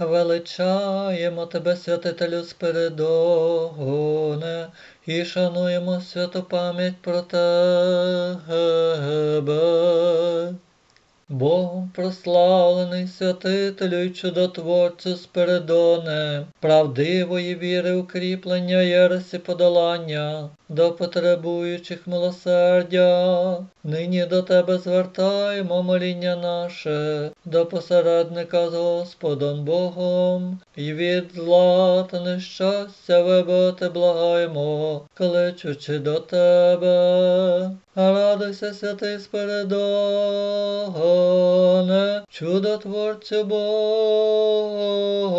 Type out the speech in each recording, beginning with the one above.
Величаємо тебе, святителю Спиридоне, і шануємо святу пам'ять про тебе. Богом прославлений святителю й чудотворцю Спиридоне, правдивої віри укріплення єресі подолання, до потребуючих милосердя. Нині до тебе звертаємо моління наше, до посередника з Господом Богом, і від зла та нещастя вибити благаємо, кличучи до тебе. Радуйся, святий Спиридоне, чудотворцю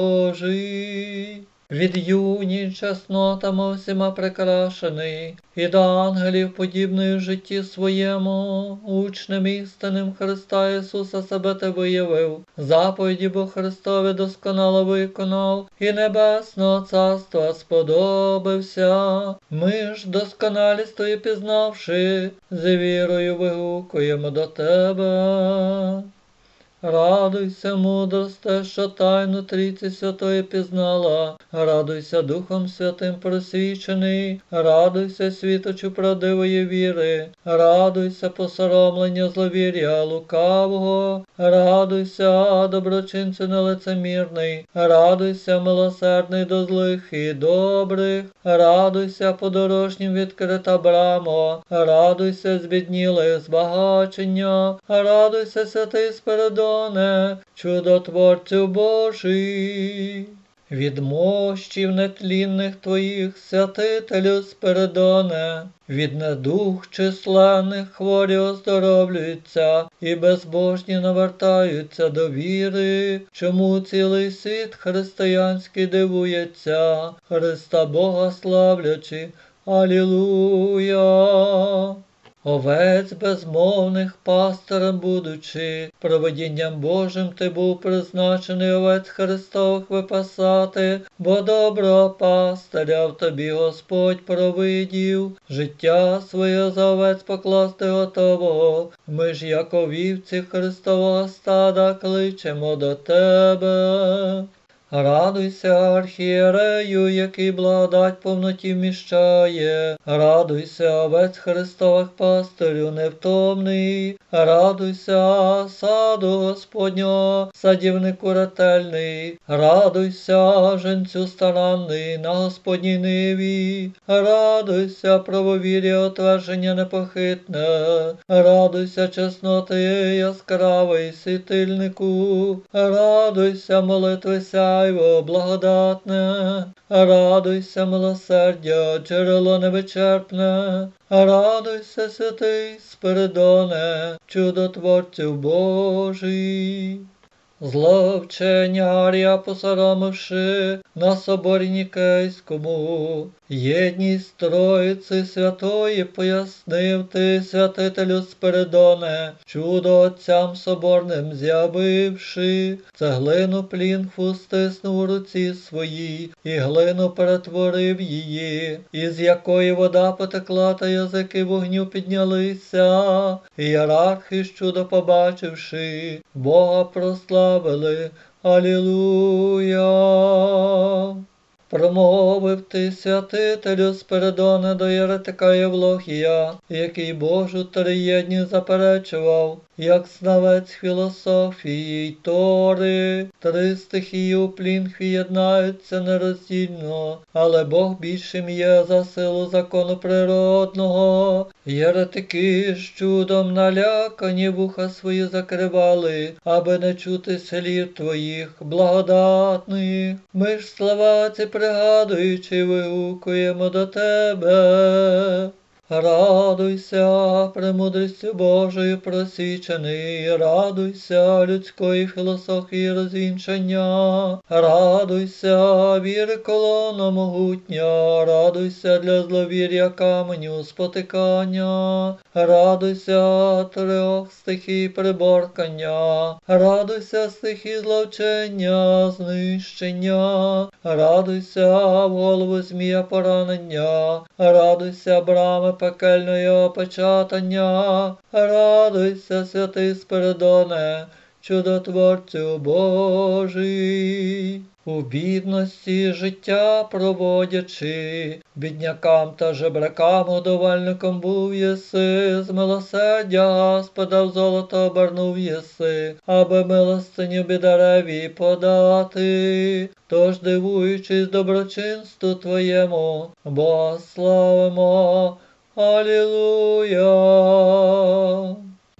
Божий. Від юні чеснотами всіма прикрашений, і до ангелів подібної в житті своєму, учнем істинним Христа Ісуса себе ти виявив, заповіді бо Христові досконало виконав, і небесного царства сподобався. Ми ж досконалість твою пізнавши, з вірою вигукуємо до тебе. Радуйся, мудросте, що тайну Трійці Святої пізнала, радуйся Духом Святим просвічений, радуйся, світочу правдивої віри, радуйся посоромлення зловір'я лукавого, радуйся, доброчинцю нелицемірний, радуйся, милосердний до злих і добрих, радуйся, подорожнім відкрита брамо, радуйся, збіднілих збагачення, радуйся, святий Спиридон, Антоне, чудотворцю Божий, від мощів нетлінних твоїх святителю Спиридоне, від недух численних хворі оздоровлюються і безбожні навертаються до віри, чому цілий світ християнський дивується, Христа Бога славлячи. Алілуя! Овець безмовних пастирем будучи, проведінням Божим ти був призначений овець Христових випасати, бо доброго пастиря в тобі Господь провидів, життя своє за овець покласти готового. Ми ж, як овівці Христового стада, кличемо до тебе. Радуйся, архієрею, який благодать повноті вміщає, радуйся, овець Христових пастирю невтомний, радуйся, саду Господнього, садівнику ретельний, радуйся, женцю старанний на Господній ниві, радуйся, правовір'я отвердження непохитне, радуйся, чесноти яскравий світильнику, радуйся, молитвися сяйво благодатне, радуйся, милосердя, джерело невичерпне, радуйся, святий Спиридоне, чудотворцю Божий. Зловчення посоромивши на соборі Нікейському, єдність Троїці Святої пояснив ти, святителю Спиридоне, чудо отцям соборним з'явивши, цеглину плінфу стиснув у руці своїй, і глину перетворив її, із якої вода потекла, та язики вогню піднялися, ієрархи ж чудо побачивши, Бога прослав славили. Алілуя. Промовив ти святителю Спиридона до Єретика Євлохія, який Божу триєдні заперечував, як знавець філософії й тори, три стихії у плінхві єднаються нероздільно, але Бог більшим є за силу закону природного. Єретики з чудом налякані вуха свої закривали, аби не чути слів твоїх благодатних. Ми ж славаці пригадуючи, вигукуємо до тебе. Радуйся, премудрістю Божою просічений, радуйся людської філософії розвінчання, радуйся, віри колона могутня, радуйся для зловір'я каменю спотикання, радуйся трьох стихій приборкання, радуйся стихій зловчення, знищення, радуйся в голову змія поранення, радуйся брами пекельного опечатання, радуйся, святий Спиридоне, чудотворцю Божий. У бідності життя проводячи, біднякам та жебракам годувальником був єси, з милосердя Господа в золото обернув єси, аби милостиню бідареві подати. Тож, дивуючись доброчинству Твоєму, Бога славимо. Алілуя!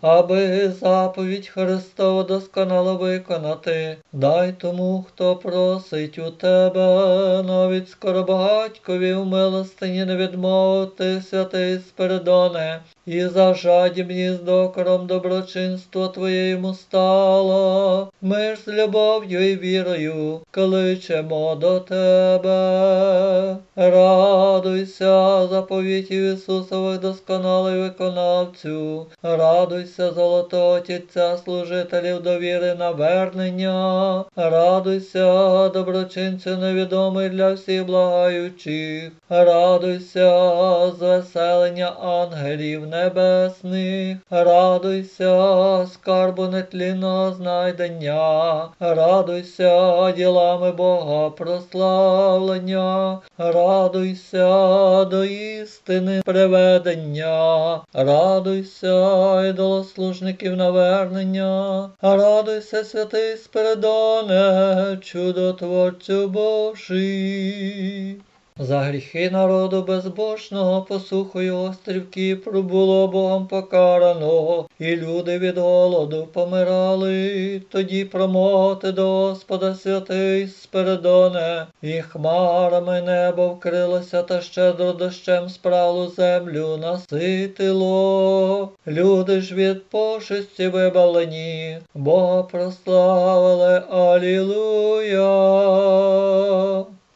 Аби заповідь Христову досконало виконати, дай тому, хто просить у тебе, навіть скоробагатькові в милостині не відмовити, святий Спиридоне, і за жадібність з докором доброчинство Твоє йому стало. Ми ж з любов'ю і вірою кличемо до тебе. Радуйся, заповітів Ісусових досконалий виконавцю, радуйся, золотого Тітця служителів довіри навернення, радуйся, доброчинцю невідомий для всіх благаючих, радуйся, звеселення ангелів небесних, радуйся, скарбу нетлінного знайдення, радуйся ділами Бога прославлення, радуйся до істини приведення, радуйся, ідолослужників навернення, радуйся, святий Спиридоне, чудотворцю Божий. За гріхи народу безбожного посухою острівки пробуло Богом покарано, і люди від голоду помирали. Тоді промовити до Господа святий Спиридоне, і хмарами небо вкрилося та щедро дощем справу землю наситило. Люди ж від пошесті вибавлені, Бога прославили. Алілуя!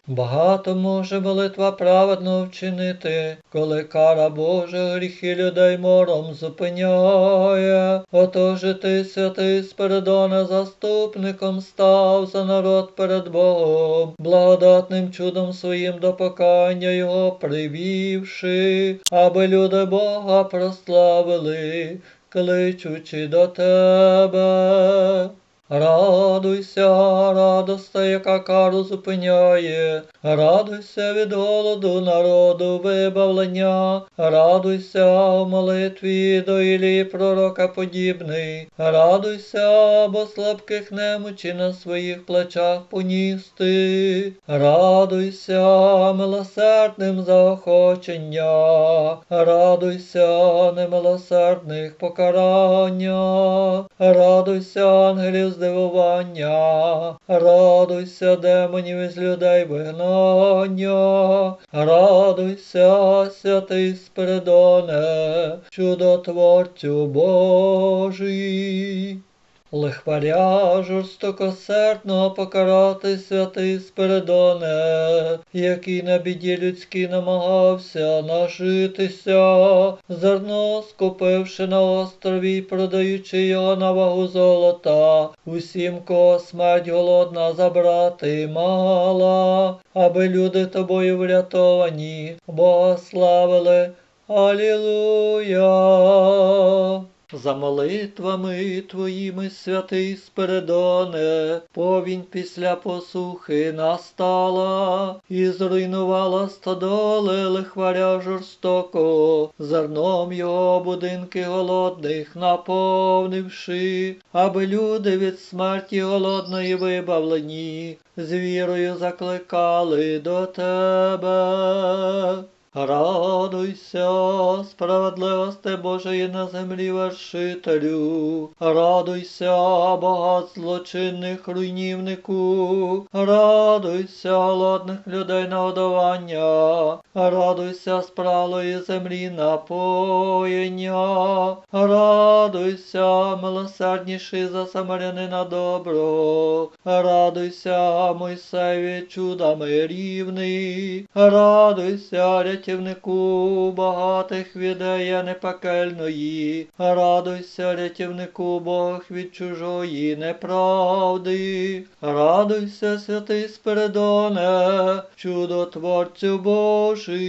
Багато може молитва праведно вчинити, коли кара Божа гріхи людей мором зупиняє. Отож ти, святий Спиридоне, заступником став за народ перед Богом, благодатним чудом своїм до покання його привівши, аби люди Бога прославили, кличучи до тебе. Радуйся, радоста, яка кару зупиняє, радуйся від голоду народу вибавлення, радуйся в молитві до Ілії пророка подібний, радуйся, бо слабких немочі на своїх плечах поністи, радуйся милосердним заохочення, радуйся немилосердних покарання, радуйся ангелів здивування, радуйся демонів із людей вигнання, радуйся, святий Спиридоне, чудотворцю Божий. Лихваря жорстокосердного покарати святий Спиридоне, який на біді людській намагався нажитися, зерно скупивши на острові продаючи його на вагу золота, усім, кого смерть голодна забрати мала, аби люди тобою врятовані, Бога славили. Алілуя! За молитвами твоїми, святий Спиридоне, повінь після посухи настала і зруйнувала стодоли лихваря жорстокого, зерном його будинки голодних наповнивши, аби люди від смерті голодної вибавлені, з вірою закликали до тебе. Радуйся, справедливости Божої на землі вершителю, радуйся, багат злочинних руйнівнику, радуйся, голодних людей нагодування, радуйся, справлої землі напоєння, радуйся, милосердніший за самарянина добро, радуйся, Мойсеві чудами рівний, радуйся, рятівнику багатих відея непекельної, радуйся, рятівнику Бог від чужої неправди, радуйся, святий Спиридоне, чудотворцю Божий.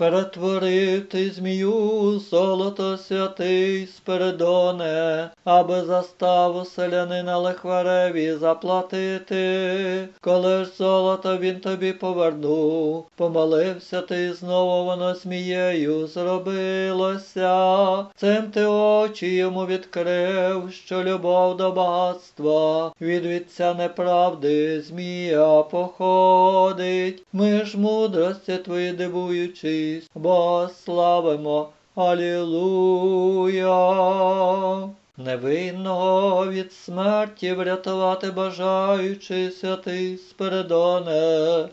Перетворив ти змію, золото святий Спиридоне, аби заставу селянина Лехвареві заплатити, коли ж золото він тобі повернув, помолився ти знову воно змією зробилося, цим ти очі йому відкрив, що любов до багатства від вітця неправди змія походить. Ми ж мудрості твої дивуючись, бо славимо. Алілуя! Невинного від смерті врятувати бажаючи святий Спиридоне,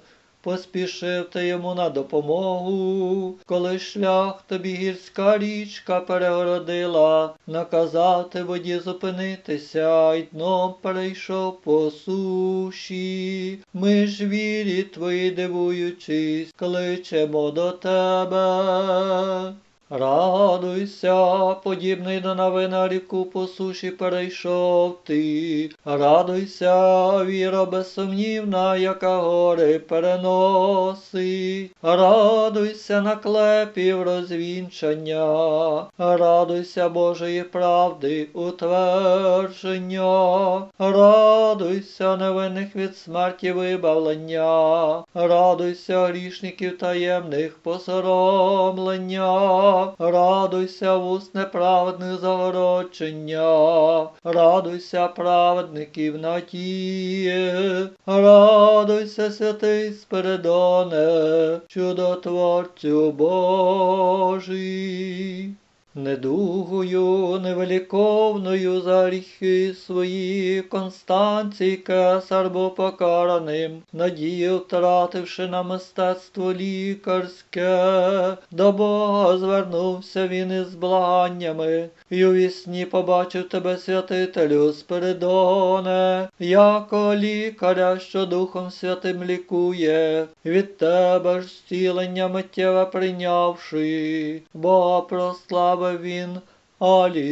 поспішив ти йому на допомогу, коли шлях тобі гірська річка перегородила, наказав ти воді зупинитися, й дном перейшов по суші. Ми ж вірі твої дивуючись, кличемо до тебе. Радуйся, подібний до новина ріку по суші перейшов ти. Радуйся, віра безсумнівна, яка гори переносить. Радуйся, наклепів розвінчання. Радуйся Божої правди, утвердження. Радуйся, невинних від смерті вибавлення. Радуйся, грішників таємних посоромлення. Радуйся, вуст неправедних заворочення, радуйся, праведників надії, радуйся, святий Спиридоне, чудотворцю Божий. Недугою, невеликовною за гріхи свої, Констанцій кесар був покараним, надію втративши на мистецтво лікарське, до Бога звернувся він із благаннями, і у вісні побачив тебе, святителю Спиридоне, яко лікаря, що Духом Святим лікує, від тебе ж зцілення миттєве прийнявши, Бога прославив він. Алілуя.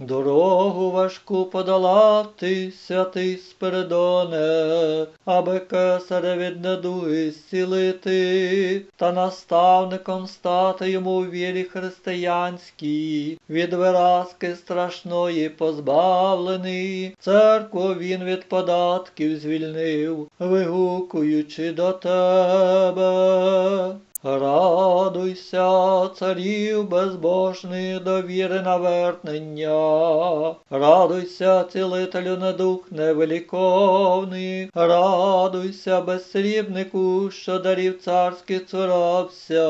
Дорогу важку подолав ти, святий Спиридоне, аби кесаря від недуги зцілити, та наставником стати йому у вірі християнській, від виразки страшної позбавлений, церкву він від податків звільнив, вигукуючи до тебе. Радуйся, царів безбожний до віри навернення, радуйся, цілителю недух невеликовний, радуйся, безсрібнику, що дарів царських цурався,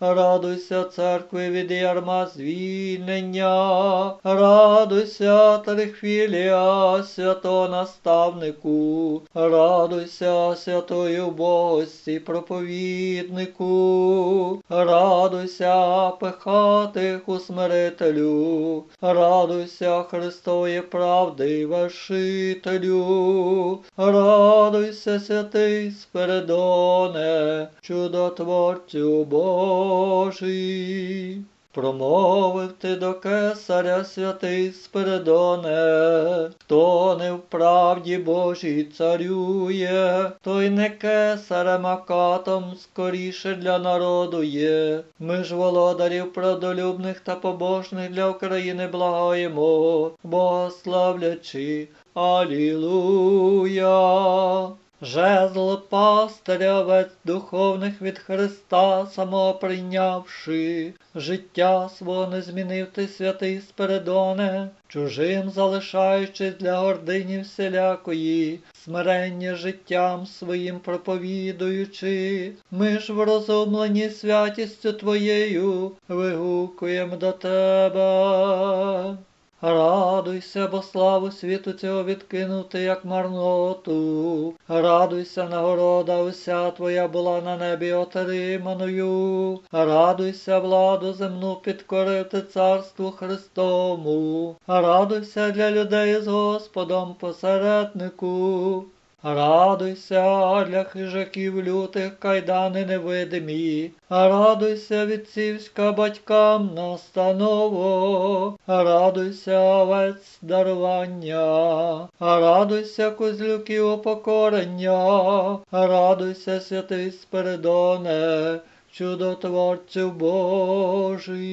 радуйся, церкви від ярма звільнення, радуйся, Трихвілія, свято наставнику, радуйся, святою Богості, проповіднику. Радуйся, пихатих смирителю, радуйся, Христової правди вершителю, радуйся, святий Спиридоне, чудотворцю Божий. Промовив ти до кесаря святий Спиридоне, хто не в правді Божій царює, той не кесарем, а катом скоріше для народу є. Ми ж володарів правдолюбних та побожних для України благаємо, Бога славлячи. Алілуя! Жезл пастиря овець духовних від Христа самого прийнявши, життя свого не змінив ти, святий Спиридоне, чужим залишаючись для гордині всілякої, смирення життям своїм проповідуючи, ми ж врозумлені святістю Твоєю, вигукуємо до Тебе. Радуйся, бо славу світу цього відкинути, як марноту. Радуйся, нагорода уся твоя була на небі отриманою. Радуйся, владу земну підкорити царству Христому. Радуйся для людей з Господом посереднику. Радуйся для хижаків лютих кайдани невидимі, радуйся відцівська батькам настаново, радуйся овець дарування, радуйся козлюків упокорення, радуйся святий Спиридоне, чудотворцю Божий.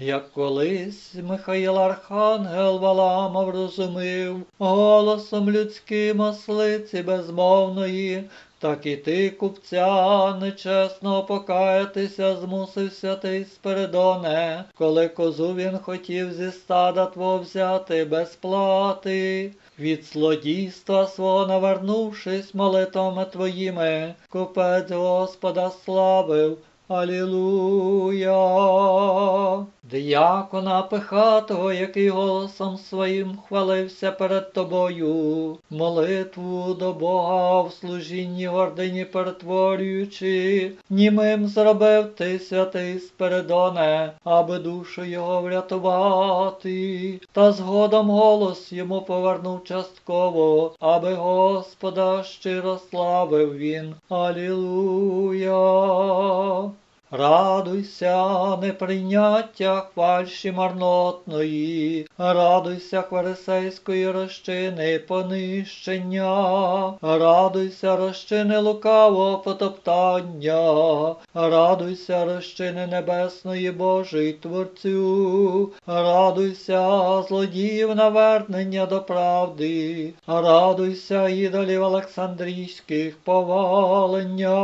Як колись Михаїл Архангел Валама врозумів голосом людським ослиці безмовної, так і ти, купця, нечесно покаятися змусив святий Спиридоне, коли козу він хотів зі стада твого взяти без плати. Від злодійства свого навернувшись молитвами твоїми, купець Господа славив. Алілуя! Діякона пихатого, який голосом своїм хвалився перед тобою, молитву до Бога в служінні гордині перетворюючи, німим зробив ти святий Спиридоне, аби душу його врятувати, та згодом голос йому повернув частково, аби Господа щиро славив він. Алілуя! Радуйся, неприйняття хвальші марнотної, радуйся хварисейської розчини понищення, радуйся розчини лукавого потоптання, радуйся розчини небесної Божий Творцю, радуйся злодіїв навернення до правди, радуйся ідолів Олександрійських повалення,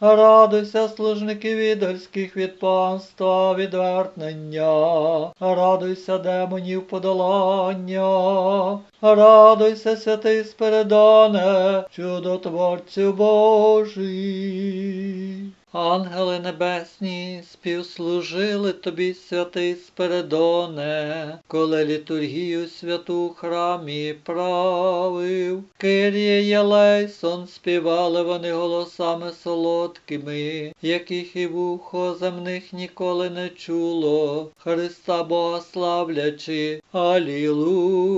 радуйся служників ідольських від панства відвернення, радуйся демонів подолання, радуйся, святий спередане, чудотворцю Божий. Ангели небесні співслужили тобі, святий Спиридоне, коли літургію святу в храмі правив. Кир'є Єлейсон співали вони голосами солодкими, яких і вухо земних ніколи не чуло, Христа Бога славлячи. Алілуя!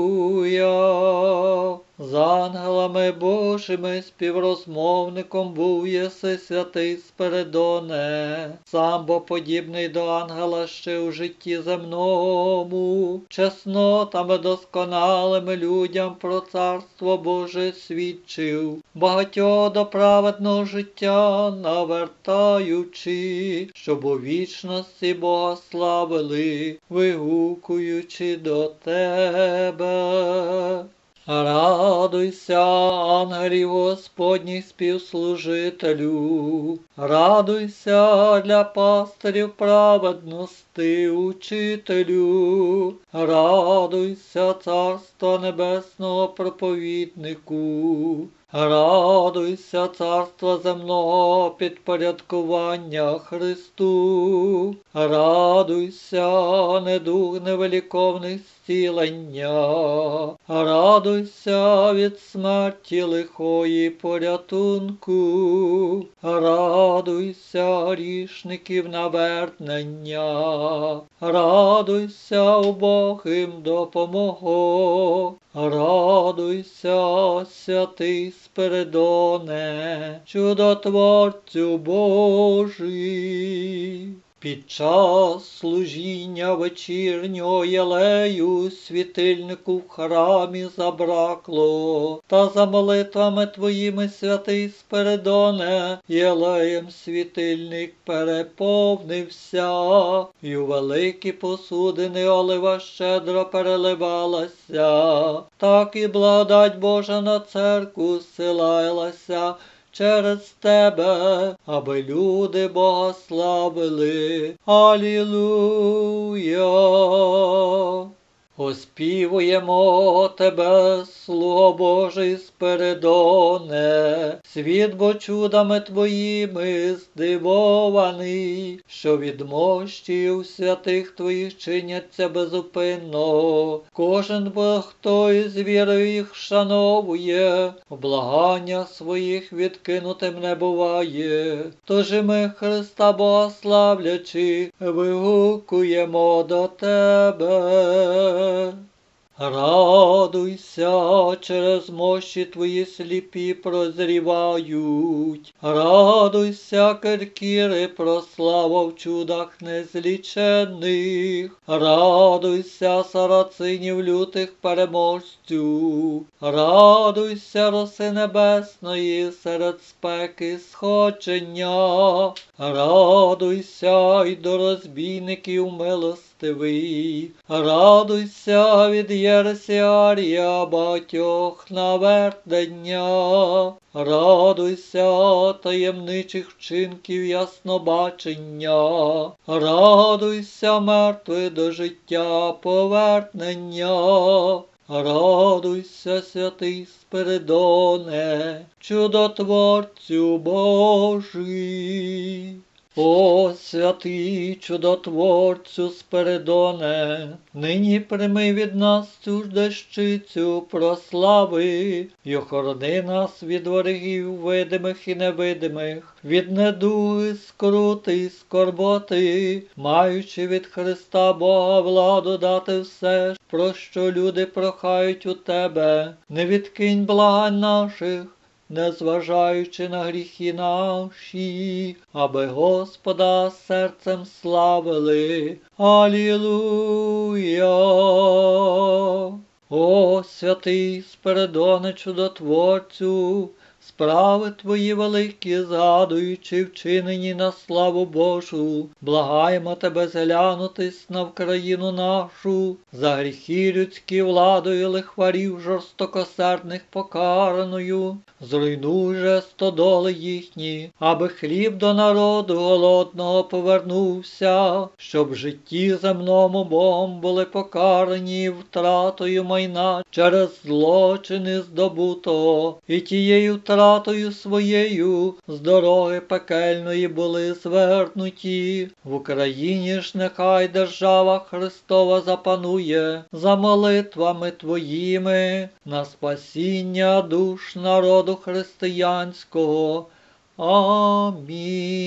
З ангелами Божими співрозмовником був єси святий Спиридоне, сам бо подібний до ангела ще у житті земному, чеснотами досконалими людям про царство Боже свідчив, багатьох до праведного життя навертаючи, щоб у вічності Бога славили, вигукуючи до тебе. Радуйся, ангелів Господніх співслужителю, радуйся для пастирів праведності, учителю, радуйся, Царства Небесного проповіднику. Радуйся, царства земного підпорядкування Христу, радуйся, недуг невеликовних зцілення, радуйся від смерті лихої порятунку, радуйся грішників навернення, радуйся убогим допомого, радуйся, святий Спиридоне, чудотворцю Божий. Під час служіння вечірнього єлею світильнику в храмі забракло, та за молитвами твоїми, святий Спиридоне, єлеєм світильник переповнився, і у великі посудини олива щедро переливалася, так і благодать Божа на церкву силалася через тебе, аби люди Бога славили. Алілуя! Оспівуємо тебе, Слово Божий Спиридоне, світ бо чудами твоїми здивований, що від мощів святих твоїх чиняться безупинно. Кожен бо хто із вірою їх шановує, благання своїх відкинутим не буває. Тож і ми Христа Бога славлячи, вигукуємо до тебе. amanhã. Радуйся, через мощі твої сліпі прозрівають. Радуйся, киркіри, прослава в чудах незлічених. Радуйся, сарацинів лютих переможцю. Радуйся, роси небесної, серед спеки сходження. Радуйся, й до розбійників милостивий. Радуйся від Єресіарія батьох навернення. Радуйся таємничих вчинків яснобачення. Радуйся, мертвий до життя повернення. Радуйся, святий Спиридоне, чудотворцю Божий. О, святий чудотворцю Спиридоне, нині прийми від нас цю ж дещицю прослави, й охорони нас від ворогів видимих і невидимих, від недуги, скрути й скорботи, маючи від Христа Бога владу дати все, про що люди прохають у тебе, не відкинь благань наших незважаючи на гріхи наші, аби Господа серцем славили. Алілуя! О, святий спередоне чудотворцю, справи твої великі, згадуючи вчинені на славу Божу, благаємо тебе зглянутись на Вкраїну нашу, за гріхи людські владою лихварів жорстокосердних покараною, зруйнуй же стодоли їхні, аби хліб до народу голодного повернувся, щоб в житті земному Богом були покарані втратою майна через злочини здобутого, і тією втратою своєю з дороги пекельної були звернуті. В Україні ж нехай держава Христова запанує за молитвами твоїми на спасіння душ народу християнського. Амінь.